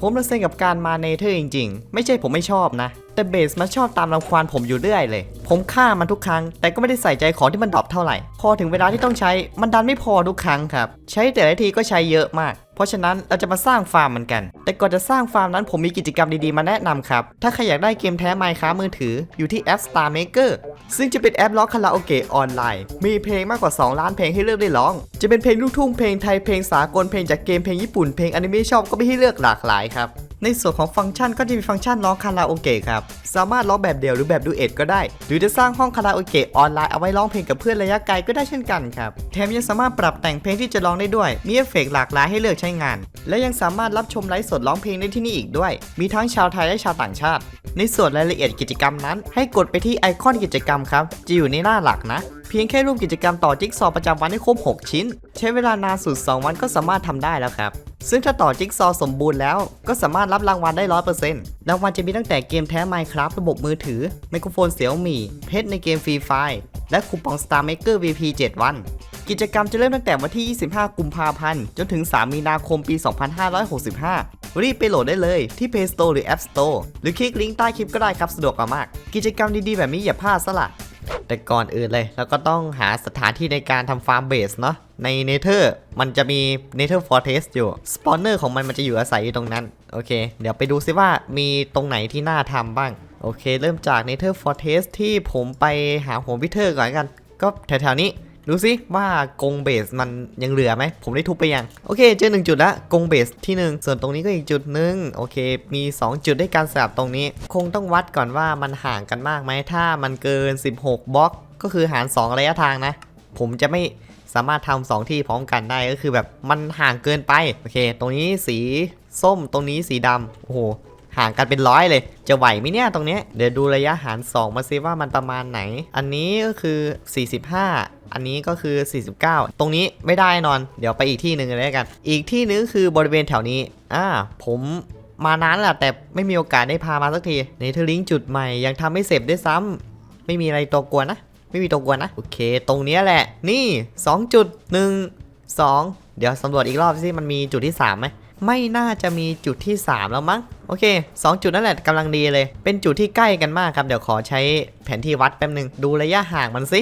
ผมระเซ็งกับการมาเนเธอร์จริงๆ ไม่ใช่ผมไม่ชอบนะ แต่เบสมันชอบตามรังควานผมอยู่เรื่อยเลย ผมฆ่ามันทุกครั้ง แต่ก็ไม่ได้ใส่ใจของที่มันดรอปเท่าไหร่ พอถึงเวลาที่ต้องใช้มันดันไม่พอทุกครั้งครับ ใช้แต่ละทีก็ใช้เยอะมาก เพราะฉะนั้นเราจะมาสร้างฟาร์มมันกัน แต่ก่อนจะสร้างฟาร์มนั้นผมมีกิจกรรมดีๆมาแนะนำครับ ถ้าใครอยากได้เกมแท้ไมค์ค้ามือถืออยู่ที่แอป Star Maker ซึ่งจะเป็นแอปร้องคาราโอเกะออนไลน์ มีเพลงมากกว่า 2 ล้านเพลงให้เลือกได้ร้อง จะเป็นเพลงลูกทุ่งเพลงไทยเพลงสากลเพลงจากเกมเพลงญี่ปุ่นเพลงอนิเมะชอบก็มีให้เลือกหลากหลายครับ ในส่วนของฟังก์ชันก็จะมีฟังก์ชันร้องคาราโอเกะครับ สามารถร้องแบบเดี่ยวหรือแบบดูเอ็ดก็ได้ หรือจะสร้างห้องคาราโอเกะออนไลน์เอาไว้ร้องเพลงกับเพื่อนระยะไกลก็ได้เช่นกันครับ แถมยังสามารถปรับแต่งเพลงที่จะร้องได้ด้วย มีเอฟเฟกต์หลากหลายให้เลือกใช้งาน และยังสามารถรับชมไลฟ์สดร้องเพลงได้ที่นี่อีกด้วย มีทั้งชาวไทยและชาวต่างชาติ ในส่วนรายละเอียดกิจกรรมนั้น ให้กดไปที่ไอคอนกิจกรรมครับ จะอยู่ในหน้าหลักนะ เพียงแค่ร่วมกิจกรรมต่อจิ๊กซอว์ประจำวันให้ครบ 6 ชิ้น ใช้เวลานานสุด 2 วันก็สามารถทำได้แล้วครับ ซึ่งถ้าต่อจิ๊กซอว์สมบูรณ์แล้วก็สามารถรับรางวัลได้100%รางวัลจะมีตั้งแต่เกมแท้ Minecraft ระบบมือถือ ไมโครโฟนเสี่ยวมี่เพชรในเกมฟรีไฟและคูปอง Star Maker VP 7 วัน กิจกรรมจะเริ่มตั้งแต่วันที่ 25 กุมภาพันธ์ จนถึง 3 มีนาคมปี 2565 รีบไปโหลดได้เลยที่ Play Store หรือ App Store หรือคลิกลิงก์ใต้คลิปก็ได้ครับสะดวกมาก กิจกรรมดีๆ แบบนี้อย่าพลาดซะละ แต่ก่อนอื่นเลยเราก็ต้องหาสถานที่ในการทำฟาร์มเบสเนาะในเนเธอร์มันจะมีเนเธอร์ฟอร์เทสอยู่สปอนเนอร์ของมันมันจะอยู่อาศัยอยู่ตรงนั้น โอเค เดี๋ยวไปดูซิว่ามีตรงไหนที่น่าทำบ้าง โอเค เริ่มจากเนเธอร์ฟอร์เทสที่ผมไปหาหัววิเทอร์ก่อนกัน ก็แถวๆนี้ ดูสิว่ากงเบสมันยังเหลือไหม ผมได้ทุบไปยัง โอเค เจอหนึ่งจุดละกงเบสที่หนึ่งส่วนตรงนี้ก็อีกจุดหนึ่งโอเค มี 2 จุดด้วยการสลับตรงนี้ คงต้องวัดก่อนว่ามันห่างกันมากไหมถ้ามันเกิน 16บล็อก ก็คือหาร 2 ระยะทางนะ ผมจะไม่สามารถทำสองที่พร้อมกันได้ก็คือแบบมันห่างเกินไป โอเค ตรงนี้สีส้มตรงนี้สีดำโอ้โห ห่างกันเป็นร้อยเลย จะไหวไหมเนี่ยตรงนี้เดี๋ยวดูระยะหาร 2 มาซิว่ามันประมาณไหน อันนี้ก็คือ 45 อันนี้ก็คือ 49 ตรงนี้ไม่ได้นอน เดี๋ยวไปอีกที่หนึ่งเลยกัน อีกที่นึงคือบริเวณแถวนี้อ่าผมมานานแหละแต่ไม่มีโอกาสได้พามาสักทีเนเธอร์ลิงจุดใหม่ยังทำไม่เสร็จด้วยซ้ำไม่มีอะไรตัวกวนนะ ไม่มีตัวกวนนะ โอเค ตรงนี้แหละ นี่ 2.1 2 เดี๋ยวสำรวจอีกรอบสิมันมีจุดที่3ไหม ไม่น่าจะมีจุดที่ 3 แล้วมั้ง โอเค 2 จุดนั่นแหละกำลังดีเลย เป็นจุดที่ใกล้กันมากครับ เดี๋ยวขอใช้แผนที่วัดแป๊บนึง ดูระยะห่างมันสิ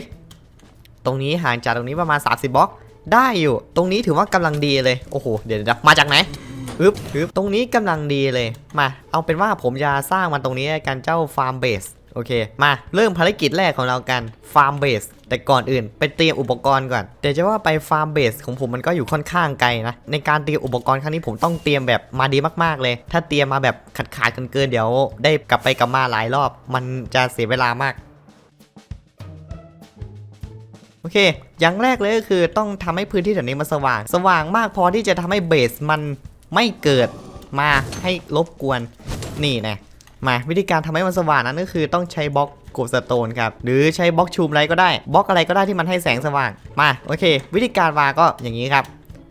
ตรงนี้ห่างจากตรงนี้ประมาณ 30บล็อก ได้อยู่ ตรงนี้ถือว่ากำลังดีเลย โอ้โห เดี๋ยวมาจากไหนฮึบฮึบตรงนี้กำลังดีเลย มา เอาเป็นว่าผมจะสร้างมันตรงนี้กันเจ้าฟาร์มเบส โอเค มา เริ่มภารกิจแรกของเรากัน ฟาร์มเบส แต่ก่อนอื่นไปเตรียมอุปกรณ์ก่อน แต่จะว่าไปฟาร์มเบสของผมมันก็อยู่ค่อนข้างไกลนะ ในการเตรียมอุปกรณ์ครั้งนี้ผมต้องเตรียมแบบมาดีมากๆเลย ถ้าเตรียมมาแบบขาดขาดๆเกินเดี๋ยว ได้กลับไปกลับมาหลายรอบ มันจะเสียเวลามาก โอเค อย่างแรกเลยก็คือต้องทำให้พื้นที่แถวนี้มันสว่าง สว่างมากพอที่จะทำให้เบสมันไม่เกิดมาให้รบกวน นี่นะมาวิธีการทำให้มันสว่างนั้นก็คือต้องใช้บล็อก กบสโตนครับ หรือใช้บล็อกชูมอะไรก็ได้บล็อกอะไรก็ได้ที่มันให้แสงสว่าง มาโอเค วิธีการวางก็อย่างนี้ครับ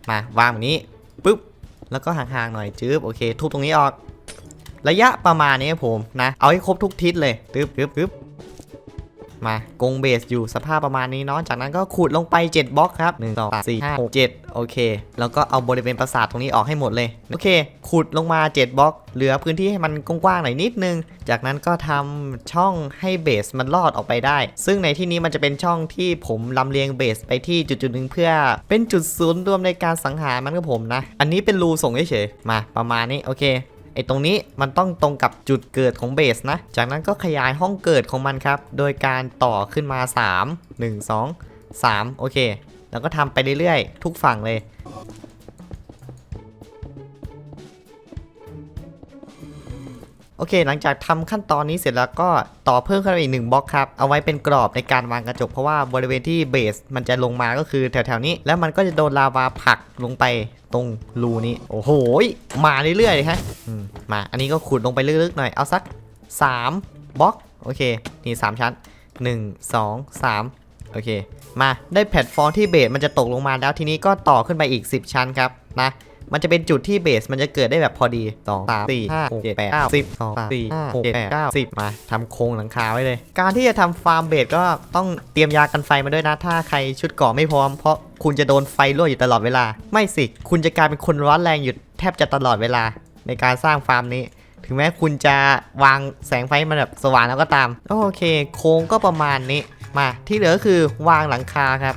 มาวางแบบนี้ปุ๊บแล้วก็ห่างๆหน่อยจืบโอเค ทุบตรงนี้ออก ระยะประมาณนี้ครับผมนะ เอาให้ครบทุกทิศเลยตึ๊บปึ๊บปึ๊บ มากงเบสอยู่สภาพประมาณนี้เนาะจากนั้นก็ขุดลงไป 7บล็อกครับ 1 2 3 4 5 6 7 โอเค แล้วก็เอาบริเวณปราสาทตรงนี้ออกให้หมดเลย โอเค ขุดลงมา 7บล็อก เหลือพื้นที่ให้มันกว้างๆหน่อยนิดนึง จากนั้นก็ทำช่องให้เบสมันลอดออกไปได้ ซึ่งในที่นี้มันจะเป็นช่องที่ผมลำเลียงเบสไปที่จุดๆหนึ่งเพื่อเป็นจุดศูนย์รวมในการสังหารมันกับผมนะ อันนี้เป็นรูส่งเฉยๆมาประมาณนี้โอเค ไอ้ตรงนี้มันต้องตรงกับจุดเกิดของเบสนะ จากนั้นก็ขยายห้องเกิดของมันครับ โดยการต่อขึ้นมา 3 1 2 3 โอเค แล้วก็ทำไปเรื่อยๆ ทุกฝั่งเลย โอเค หลังจากทำขั้นตอนนี้เสร็จแล้วก็ต่อเพิ่มขึ้นไปอีกหนึ่งบล็อกครับ เอาไว้เป็นกรอบในการวางกระจก เพราะว่าบริเวณที่เบสมันจะลงมาก็คือแถวๆนี้ แล้วมันก็จะโดนลาวาผลักลงไปตรงรูนี้ โอ้โห มาเรื่อยๆเลยฮะอืมมา อันนี้ก็ขุดลงไปลึกๆหน่อย เอาสัก 3บล็อก โอเค นี่ 3 ชั้น 1 2 3 โอเค มา ได้แพลตฟอร์มที่เบสมันจะตกลงมาแล้วทีนี้ก็ต่อขึ้นไปอีก 10 ชั้นครับนะ มันจะเป็นจุดที่เบสมันจะเกิดได้แบบพอดี2 3 4 5 6 7 8 9 10 2 3 4 5 6 7 9 10 มาทำโครงหลังคาไว้เลย การที่จะทำฟาร์มเบสก็ต้องเตรียมยากันไฟมาด้วยนะ ถ้าใครชุดเกราะไม่พร้อมเพราะคุณจะโดนไฟลวกอยู่ตลอดเวลา ไม่สิ คุณจะกลายเป็นคนร้อนแรงอยู่แทบจะตลอดเวลาในการสร้างฟาร์มนี้ ถึงแม้คุณจะวางแสงไฟมันแบบสว่างแล้วก็ตาม โอเค โค้งก็ประมาณนี้ มาที่เหลือก็คือวางหลังคาครับ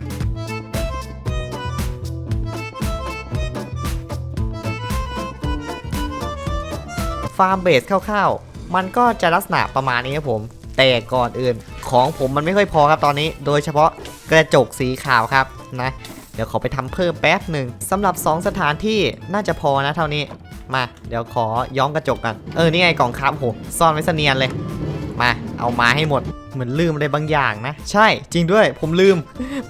ฟาร์มเบสคร่าวๆ มันก็จะลักษณะประมาณนี้ครับผม แต่ก่อนอื่นของผมมันไม่ค่อยพอครับตอนนี้ โดยเฉพาะกระจกสีขาวครับนะเดี๋ยวขอไปทำเพิ่มแป๊บหนึ่งสำหรับ 2 สถานที่น่าจะพอนะเท่านี้มา เดี๋ยวขอย้อมกระจกกันเออนี่ไงกล่องครับโหซ่อนไว้เสนียนเลย มา เอามาให้หมดเหมือนลืมอะไรบางอย่างนะ ใช่จริงด้วยผมลืม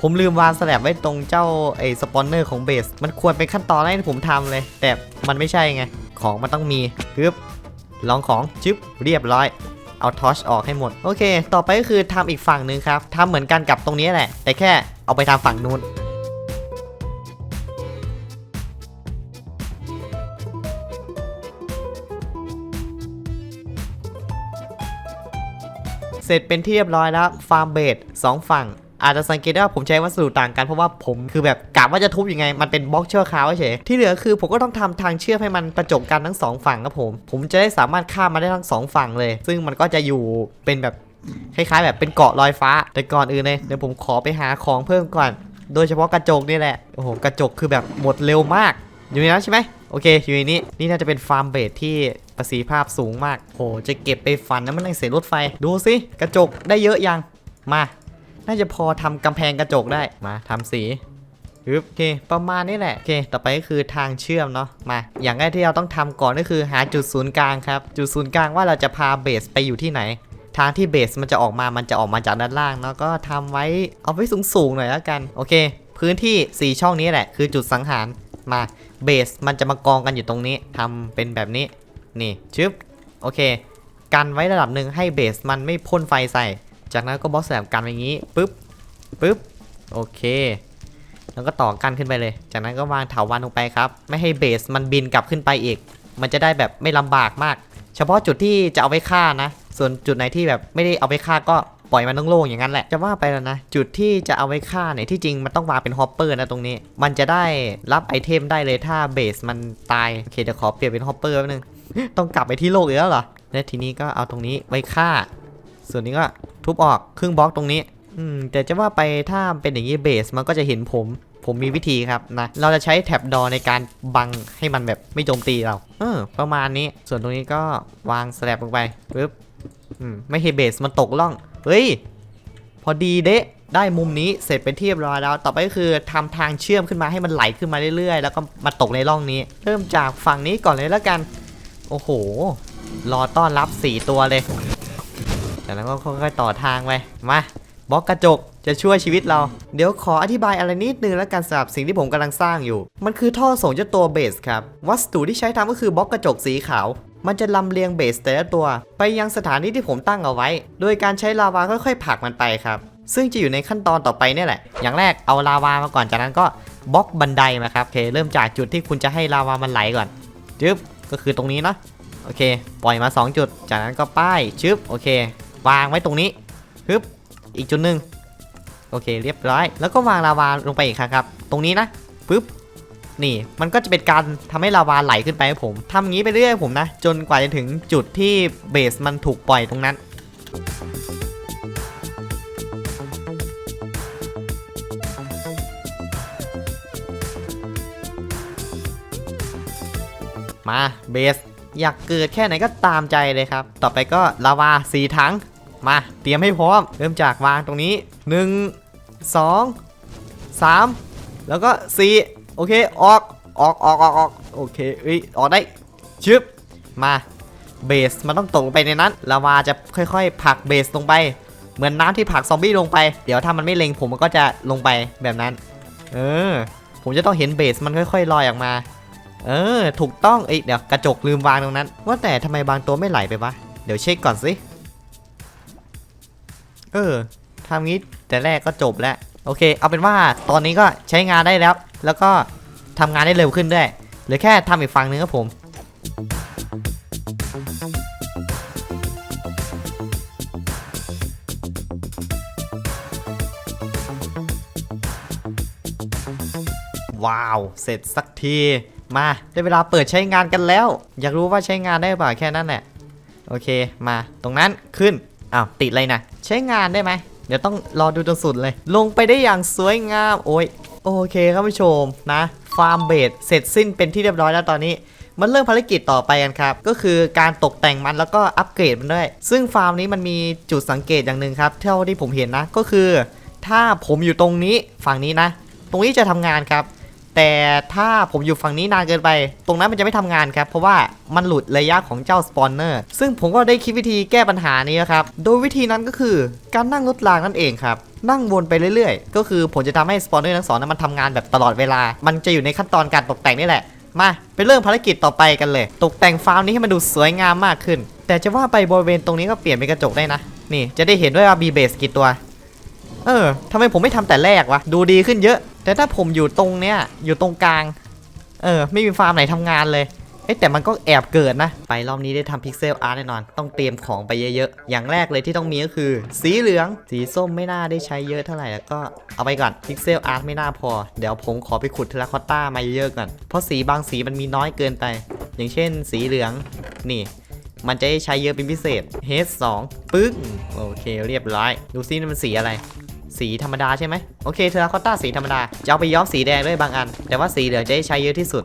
ผมลืมวางสแลบไว้ตรงเจ้าไอ้สปอนเนอร์ของเบส มันควรเป็นขั้นตอนแรกที่ผมทำเลย แต่มันไม่ใช่ไง ของมันต้องมีปึ๊บ ลองของจึ๊บเรียบร้อย เอาทอชออกให้หมด โอเค ต่อไปก็คือทำอีกฝั่งหนึ่งครับทำเหมือนกันกับตรงนี้แหละ แต่แค่เอาไปทำฝั่งนู้นเสร็จเป็นที่เรียบร้อยแล้ว ฟาร์มเบดสองฝั่ง อาจจะสังเกตได้ว่าผมใช้วัสดุต่างกันเพราะว่าผมคือแบบกะว่าจะทุบยังไง มันเป็นบล็อกเชือกขาวเฉยที่เหลือคือผมก็ต้องทำทางเชื่อมให้มันประจบกันทั้งสองฝั่งครับผม ผมจะได้สามารถข้ามมาได้ทั้งสองฝั่งเลย ซึ่งมันก็จะอยู่เป็นแบบคล้ายๆ แบบเป็นเกาะลอยฟ้า แต่ก่อนอื่นเลยเดี๋ยวผมขอไปหาของเพิ่มก่อน โดยเฉพาะกระจกนี่แหละโอ้โหกระจกคือแบบหมดเร็วมากอยู่ในนั้นใช่ไหมโอเคอยู่ในนี้นี่น่าจะเป็นฟาร์มเบดที่ประสิทธิภาพสูงมากโหจะเก็บไปฟันนะมันยังเสียรถไฟดูสิกระจกได้เยอะยังมา น่าจะพอทำกำแพงกระจกได้มาทำสีฮึบโอเค ประมาณนี้แหละโอเค ต่อไปก็คือทางเชื่อมเนาะมา อย่างแรกที่เราต้องทำก่อนก็คือหาจุดศูนย์กลางครับจุดศูนย์กลางว่าเราจะพาเบสไปอยู่ที่ไหน ทางที่เบสมันจะออกมามันจะออกมาจากด้านล่างเนาะก็ทำไว้เอาไว้สูงๆหน่อยแล้วกันโอเค พื้นที่ 4 ช่องนี้แหละคือจุดสังหารมาเบสมันจะมากองกันอยู่ตรงนี้ทำเป็นแบบนี้นี่ชึบโอเค กันไว้ระดับหนึ่งให้เบสมันไม่พ่นไฟใส่ จากนั้นก็บล็อกแสลมกันอย่างนี้ปุ๊บปุ๊บโอเค แล้วก็ต่อกันขึ้นไปเลย จากนั้นก็วางเถาวันลงไปครับ ไม่ให้เบสมันบินกลับขึ้นไปอีก มันจะได้แบบไม่ลำบากมาก เฉพาะจุดที่จะเอาไปฆ่านะ ส่วนจุดไหนที่แบบไม่ได้เอาไปฆ่าก็ปล่อยมันโล่งๆอย่างนั้นแหละ จะว่าไปแล้วนะ จุดที่จะเอาไว้ฆ่าเนี่ยที่จริงมันต้องวางเป็นฮอปเปอร์นะตรงนี้ มันจะได้รับไอเทมได้เลยถ้าเบสมันตายโอเคเดี๋ยวขอเปลี่ยนเป็นฮอปเปอร์แป๊บนึง ต้องกลับไปที่โลกอีกแล้วเหรอและทีนี้ก็เอาตรงนี้ไว้ฆ่า ส่วนนี้ก็ทุบออกครึ่งบล็อกตรงนี้ อืมแต่จะว่าไปถ้าเป็นอย่างนี้เบสมันก็จะเห็นผม ผมมีวิธีครับนะ เราจะใช้แท็บดอในการบังให้มันแบบไม่โจมตีเรา เออ ประมาณนี้ ส่วนตรงนี้ก็วางสแลบลงไปปึ๊บ อืม ไม่ให้เบสมันตกล่อง เฮ้ย พอดีเดะได้มุมนี้เสร็จเป็นที่เรียบร้อยแล้ว ต่อไปก็คือทำทางเชื่อมขึ้นมาให้มันไหลขึ้นมาเรื่อยๆ แล้วก็มาตกในร่องนี้ เริ่มจากฝั่งนี้ก่อนเลยแล้วกัน โอ้โห รอต้อนรับ 4 ตัวเลย จากนั้นก็ค่อยๆต่อทางไปมาบล็อกกระจกจะช่วยชีวิตเรา เดี๋ยวขออธิบายอะไรนิดนึงแล้วกันสำหรับสิ่งที่ผมกำลังสร้างอยู่ มันคือท่อส่งเจ้าตัวเบสครับ วัสดุที่ใช้ทำก็คือบล็อกกระจกสีขาว มันจะลำเลียงเบสแต่ละตัว ไปยังสถานที่ที่ผมตั้งเอาไว้ โดยการใช้ลาวาค่อยๆผลักมันไปครับ ซึ่งจะอยู่ในขั้นตอนต่อไปนี่แหละ อย่างแรกเอาลาวามาก่อน จากนั้นก็บล็อกบันไดมาครับ โอเค เริ่มจากจุดที่คุณจะให้ลาวามันไหลก่อน จึ๊บ ก็คือตรงนี้เนาะ โอเค ปล่อยมา 2 จุด จากนั้นก็ป้ายชึบโอเค วางไว้ตรงนี้ฮึบอีกจุดหนึ่งโอเคเรียบร้อย แล้วก็วางลาวาลงไปอีกครั้งครับ ตรงนี้นะปึ๊บนี่มันก็จะเป็นการทำให้ลาวาไหลขึ้นไปให้ผมทำอย่างนี้ไปเรื่อยผมนะ จนกว่าจะถึงจุดที่เบสมันถูกปล่อยตรงนั้นมาเบส อยากเกิดแค่ไหนก็ตามใจเลยครับ ต่อไปก็ลาวาสีถัง มาเตรียมให้พร้อม เริ่มจากวางตรงนี้ 1 2 3 แล้วก็ 4 โอเค ออก ออกออกออกออกโอเคเอ้ยออกได้ ชึบ มาเบสมันต้องตกลงไปในนั้นลาวาจะค่อยๆผลักเบสลงไป เหมือนน้ำที่ผลักซอมบี้ลงไป เดี๋ยวถ้ามันไม่เล็งผมมันก็จะลงไปแบบนั้น เออ ผมจะต้องเห็นเบสมันค่อยๆลอยออกมา เออ ถูกต้องเอ้ยเดี๋ยวกระจกลืมวางตรงนั้น ว่าแต่ทำไมบางตัวไม่ไหลไปวะ เดี๋ยวเช็คก่อนสิ เออทำงี้แต่แรกก็จบแล้ว โอเค เอาเป็นว่าตอนนี้ก็ใช้งานได้แล้ว แล้วก็ทำงานได้เร็วขึ้นด้วย เหลือแค่ทำอีกฝั่งนึงครับผม ว้าว เสร็จสักที มาได้เวลาเปิดใช้งานกันแล้ว อยากรู้ว่าใช้งานได้เปล่าแค่นั้นแหละโอเคมาตรงนั้นขึ้นอ้าวติดอะไรนะใช้งานได้ไหมเดี๋ยวต้องรอดูจนสุดเลย ลงไปได้อย่างสวยงามโอ้ยโอเคครับผู้ชมนะฟาร์มเบดเสร็จสิ้นเป็นที่เรียบร้อยแล้วตอนนี้มันเริ่มภารกิจต่อไปกันครับ ก็คือการตกแต่งมันแล้วก็อัปเกรดมันด้วย ซึ่งฟาร์มนี้มันมีจุดสังเกตอย่างหนึ่งครับ เท่าที่ผมเห็นนะก็คือ ถ้าผมอยู่ตรงนี้ฝั่งนี้นะ ตรงนี้จะทำงานครับ แต่ถ้าผมอยู่ฝั่งนี้นานเกินไป ตรงนั้นมันจะไม่ทำงานครับ เพราะว่ามันหลุดระยะของเจ้าสปอนเนอร์ซึ่งผมก็ได้คิดวิธีแก้ปัญหานี้ครับ โดยวิธีนั้นก็คือการนั่งรถรางนั่นเองครับ นั่งวนไปเรื่อยๆ ก็คือผมจะทำให้สปอนเนอร์ทั้งสองนั้นมันทำงานแบบตลอดเวลา มันจะอยู่ในขั้นตอนการตกแต่งนี่แหละ มาไปเริ่มภารกิจต่อไปกันเลย ตกแต่งฟาร์มนี้ให้มันดูสวยงามมากขึ้น แต่จะว่าไปบริเวณตรงนี้ก็เปลี่ยนเป็นกระจกได้นะ นี่จะได้เห็นด้วยว่าบีเบสกี่ตัว เออทำไมผมไม่ทำแต่แรกวะ ดูดีขึ้นเยอะ แต่ถ้าผมอยู่ตรงเนี้ยอยู่ตรงกลาง เออ ไม่มีฟาร์มไหนทำงานเลยเอ้แต่มันก็แอบเกิดนะ ไปรอบนี้ได้ทำพิกเซลอาร์ตแน่นอน ต้องเตรียมของไปเยอะๆ อย่างแรกเลยที่ต้องมีก็คือ สีเหลือง สีส้มไม่น่าได้ใช้เยอะเท่าไหร่แล้วก็เอาไปก่อนพิกเซลอาร์ตไม่น่าพอ เดี๋ยวผมขอไปขุดเทเลคอตต้ามาเยอะๆก่อน เพราะสีบางสีมันมีน้อยเกินไป อย่างเช่น สีเหลืองนี่มันจะใช้เยอะเป็นพิเศษ h 2ปึ๊งโอเคเรียบร้อย ดูซิมันสีอะไร สีธรรมดาใช่ไหมโอเคเทอร์คอต้าสีธรรมดาจะเอาไปย้อมสีแดงด้วยบางอัน แต่ว่าสีเหลืองจะได้ใช้เยอะที่สุด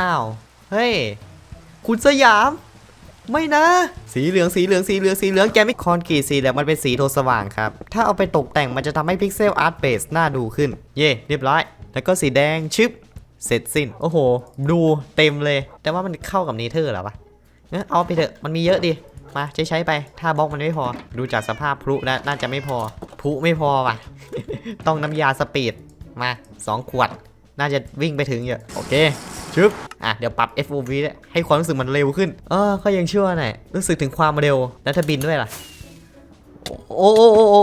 อ้าวเฮ้ยคุณสยาม ไม่นะ สีเหลืองสีเหลืองสีเหลืองสีเหลืองแกไม่คอนกรีตสีแล้วมันเป็นสีโทสว่างครับ ถ้าเอาไปตกแต่งมันจะทำให้พิกเซลอาร์ตเบสน่าดูขึ้น เย่เรียบร้อย แล้วก็สีแดงชิบ เสร็จสิ้น โอ้โห ดูเต็มเลย แต่ว่ามันเข้ากับเนเธอร์หรอวะเนเอาไปเถอะ มันมีเยอะดิ มาใช้ใช้ไป ถ้าบล็อกมันไม่พอ ดูจากสภาพพลุแล้วน่าจะไม่พอพลุไม่พอว่ะ ต้องน้ำยาสปีด มา 2 ขวด น่าจะวิ่งไปถึงเยอะ โอเค ชึบ อะ เดี๋ยวปรับ FOV ให้ความรู้สึกมันเร็วขึ้น เออก็ยังเชื่อหน่อยรู้สึกถึงความเร็ว แล้วถ้บินด้วยล่ะ โอ้โอ้โอ้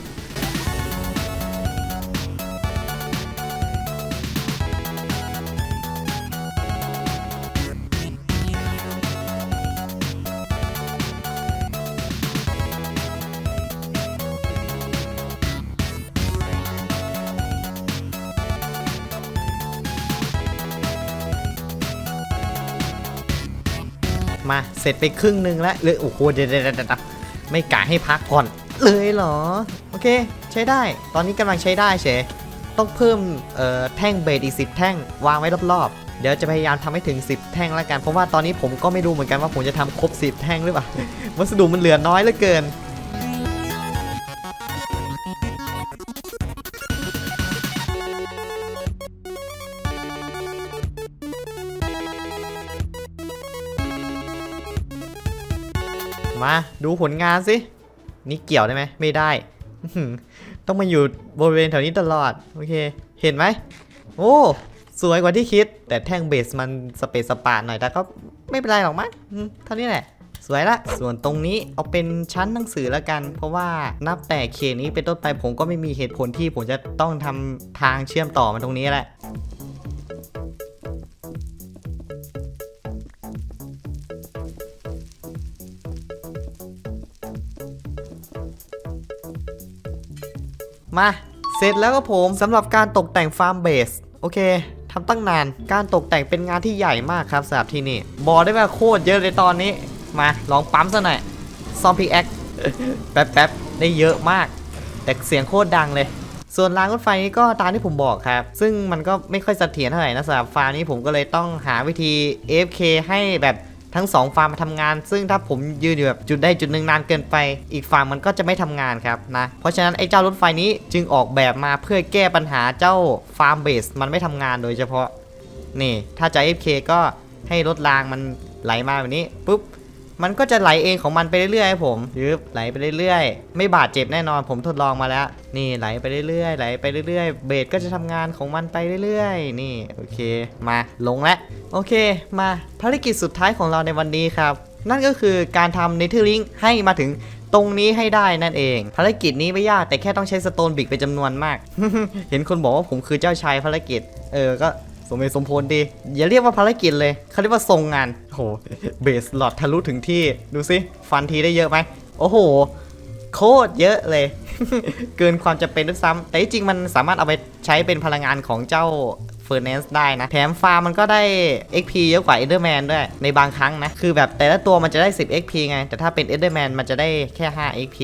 เสร็จไปครึ่งหนึ่งแล้วเลยโอ้โหเดี๋ยวเดี๋ยวเดี๋ยวไม่กะให้พักก่อน เลยเหรอ โอเค ใช้ได้ ตอนนี้กำลังใช้ได้เฉยต้องเพิ่มเอ่อแท่งเบสอีกสิแท่งวางไว้รอบๆ เดี๋ยวจะพยายามทำให้ถึง 10 แท่งแล้วกัน เพราะว่าตอนนี้ผมก็ไม่รู้เหมือนกันว่าผมจะทำครบ 10 แท่งหรือเปล่า วัสดุมันเหลือน้อยเหลือเกิน มาดูผลงานสิ นี่เกี่ยวได้ไหมไม่ได้ ต้องมาอยู่บริเวณแถวนี้ตลอด โอเค เห็นไหม โอ้ สวยกว่าที่คิด แต่แท่งเบสมันสเปซสปาหน่อยแต่ก็ไม่เป็นไรหรอกมั้งเท่านี้แหละ สวยละ ส่วนตรงนี้เอาเป็นชั้นหนังสือแล้วกัน เพราะว่านับแต่เขตนี้เป็นต้นไปผมก็ไม่มีเหตุผลที่ผมจะต้องทำทางเชื่อมต่อมาตรงนี้แหละ มา เสร็จแล้วก็ผมสำหรับการตกแต่งฟาร์มเบส โอเคทำตั้งนาน การตกแต่งเป็นงานที่ใหญ่มากครับสำหรับที่นี่ บอกได้ว่าโคตรเยอะเลยตอนนี้ มาลองปั๊มซะหน่อยซอมพิกแอคแป๊บๆได้เยอะมาก แต่เสียงโคตรดังเลย ส่วนรางรถไฟนี้ก็ตามที่ผมบอกครับ ซึ่งมันก็ไม่ค่อยเสถียรเท่าไหร่นะสำหรับฟาร์มนี้ผมก็เลยต้องหาวิธี AFK ให้แบบ ทั้งสองฟาร์มมาทำงาน ซึ่งถ้าผมยืนอยู่แบบจุดได้จุดหนึ่งนานเกินไป อีกฝั่งมันก็จะไม่ทำงานครับนะ เพราะฉะนั้นไอ้เจ้ารถไฟนี้จึงออกแบบมาเพื่อแก้ปัญหาเจ้าฟาร์มเบสมันไม่ทำงานโดยเฉพาะนี่ถ้าจะ FK ก็ให้รถรางมันไหลมาแบบนี้ปุ๊บ มันก็จะไหลเองของมันไปเรื่อยๆให้ผมยึบไหลไปเรื่อยๆ ไม่บาดเจ็บแน่นอนผมทดลองมาแล้ว นี่ไหลไปเรื่อยๆ ไหลไปเรื่อยๆ เบสก็จะทำงานของมันไปเรื่อยๆ นี่โอเค มาลงแล้วโอเค มาภารกิจสุดท้ายของเราในวันนี้ครับ นั่นก็คือการทำเนเธอร์ลิงให้มาถึงตรงนี้ให้ได้นั่นเอง ภารกิจนี้ไม่ยากแต่แค่ต้องใช้สโตนบิกเป็นจำนวนมาก เห็นคนบอกว่าผมคือเจ้าชายภารกิจ เออก็ สมเหตุสมผลดี อย่าเรียกว่าภารกิจเลยเขาเรียกว่าทรงงานโอ้โหเบสหลอดทะลุถึงที่ดูสิฟันทีได้เยอะไหมโอ้โห โคตรเยอะเลย เกินความจะเป็นด้วยซ้ำแต่จริงมันสามารถเอาไปใช้เป็นพลังงานของเจ้าเฟอร์เนสได้นะ แถมฟาร์มมันก็ได้ XP เยอะกว่า Enderman ด้วย ในบางครั้งนะ คือแบบแต่ละตัวมันจะได้ 10 XP ไง แต่ถ้าเป็น Enderman มันจะได้แค่ 5 XP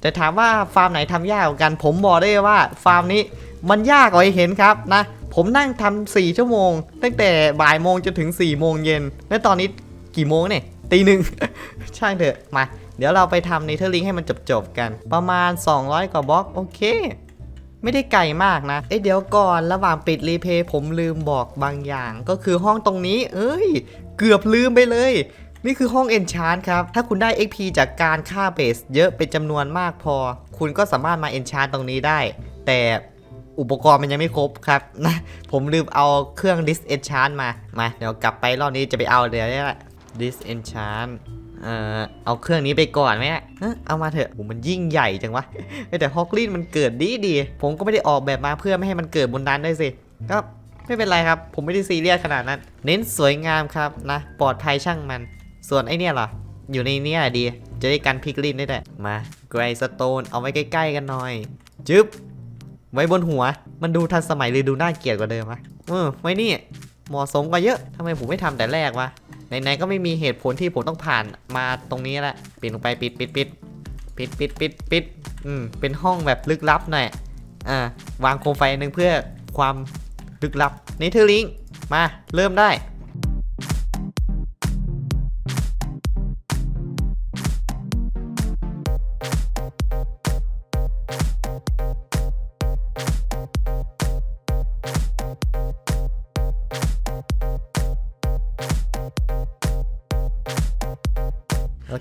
แต่ถามว่าฟาร์มไหนทำยากกว่ากัน ผมบอกได้ว่าฟาร์มนี้มันยากกว่าเห็นครับนะ ผมนั่งทำ4ชั่วโมง ตั้งแต่บ่ายโมงจนถึง4โมงเย็น และตอนนี้กี่โมงเนี่ยตีหนึ่ง ช่างเถอะ มา เดี๋ยวเราไปทำเนเธอร์ลิงให้มันจบๆกัน ประมาณ 200 กว่าบล็อก โอเค ไม่ได้ไกลมากนะ เอ้เดี๋ยวก่อนระหว่างปิดรีเพย์ผมลืมบอกบางอย่าง ก็คือห้องตรงนี้ เอ้ย เกือบลืมไปเลย นี่คือห้องเอนชานครับ ถ้าคุณได้ XP จากการฆ่าเบส เยอะเป็นจำนวนมากพอ คุณก็สามารถมาเอนชานตรงนี้ได้ แต่ อุปกรณ์มันยังไม่ครบครับนะผมลืมเอาเครื่อง dis enchant มา มาเดี๋ยวกลับไปรอบนี้จะไปเอาเดี๋ยวนี่แหละ dis enchant เอ่อเอาเครื่องนี้ไปก่อนไหมเอ้อเอามาเถอะมันยิ่งใหญ่จังวะแต่ฮอกลินมันเกิดดีดีผมก็ไม่ได้ออกแบบมาเพื่อไม่ให้มันเกิดบนนั้นด้วยสิก็ไม่เป็นไรครับ ผมไม่ได้ซีเรียสขนาดนั้น เน้นสวยงามครับนะปลอดภัยช่างมัน ส่วนไอเนี่ยล่ะอยู่ในเนี้ยดี จะได้กันพิกลินได้แหละมาไกรสโตนเอาไว้ใกล้ๆกันหน่อยจึ๊บ ไว้บนหัว มันดูทันสมัยหรือดูน่าเกลียดกว่าเดิมวะเออไว้นี่เหมาะสมกว่าเยอะทำไมผมไม่ทำแต่แรกวะไหนๆก็ไม่มีเหตุผลที่ผมต้องผ่านมาตรงนี้แหละปิดลงไปปิดปิดปิดปิดปิดปิดปิดอืมเป็นห้องแบบลึกลับหน่อยอ่าวางโคมไฟนหนึ่งเพื่อความลึกลับนี่เธอลิงมาเริ่มได้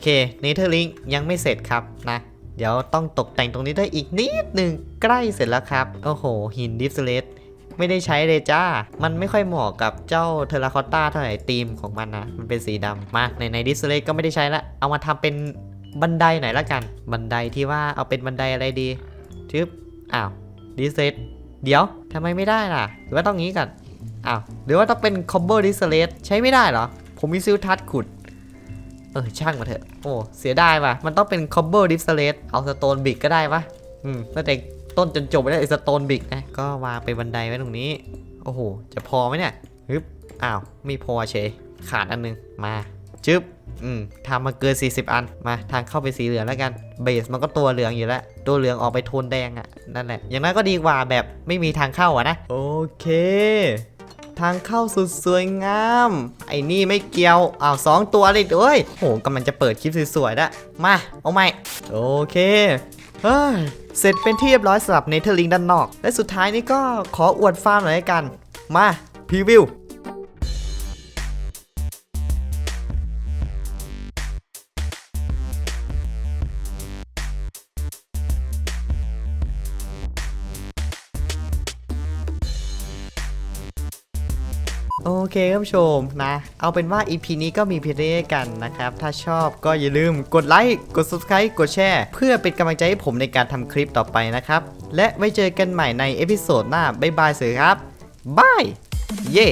เคเนเธอร์ลิงยังไม่เสร็จครับนะ เดี๋ยวต้องตกแต่งตรงนี้ได้อีกนิดหนึ่งใกล้เสร็จแล้วครับ โอ้โห หินดิฟสเลตไม่ได้ใช้เลยจ้า มันไม่ค่อยเหมาะกับเจ้าเทอราคอตตาเท่าไหร่ธีมของมันนะ มันเป็นสีดำมาในในดิฟสเลตก็ไม่ได้ใช้ละ เอามาทำเป็นบันไดหน่อยละกัน บันไดที่ว่าเอาเป็นบันไดอะไรดีทึบอ้าวดิสเลตเดี๋ยวทำไมไม่ได้ล่ะ หรือว่าต้องงี้ก่อนอ้าวหรือว่าต้องเป็นคอมโบดิสเลตใช้ไม่ได้เหรอ ผมมีซิลทัชขุด เออช่างมาเถอะ โอ้เสียดายว่ะ มันต้องเป็นคอมโบดิฟสเลตเอาสโตนบิกก็ได้ปะอืมตั้งแต่ต้นจนจบไปได้สโตนบิกนะ ก็วางเป็นบันไดไว้ตรงนี้ โอ้โห จะพอไหมเนี่ยฮึบอ้าวไม่พอเฉยขาดอันนึงมาจึ๊บอืมทำมาเกิน 40 อันมาทางเข้าไปสีเหลืองแล้วกันเบสมันก็ตัวเหลืองอยู่แล้ว ตัวเหลืองออกไปโทนแดงอะ่ะนั่นแหละ อย่างนั้นก็ดีกว่าแบบไม่มีทางเข้าอะนะ โอเค ทางเข้าสุดสวยงาม ไอ้นี่ไม่เกี่ยวอ้าวสองตัวเลยเอ้ยโหกำลังจะเปิดคลิปสวยๆละมาเอาใหม่โอเคเฮ้ยเสร็จเป็นที่เรียบร้อยสำหรับเนเธอร์ลิงด้านนอก และสุดท้ายนี่ก็ขออวดฟาร์มหน่อยกัน มาพรีวิว โอเคครับผู้ชมนะ เอาเป็นว่า EP นี้ก็มีเพียงเท่ากันนะครับ ถ้าชอบก็อย่าลืมกดไลค์ กด Subscribe กดแชร์ เพื่อเป็นกำลังใจให้ผมในการทำคลิปต่อไปนะครับ และไว้เจอกันใหม่ในเอพิโซดหน้า บ๊ายบายสื่อครับบาย เย่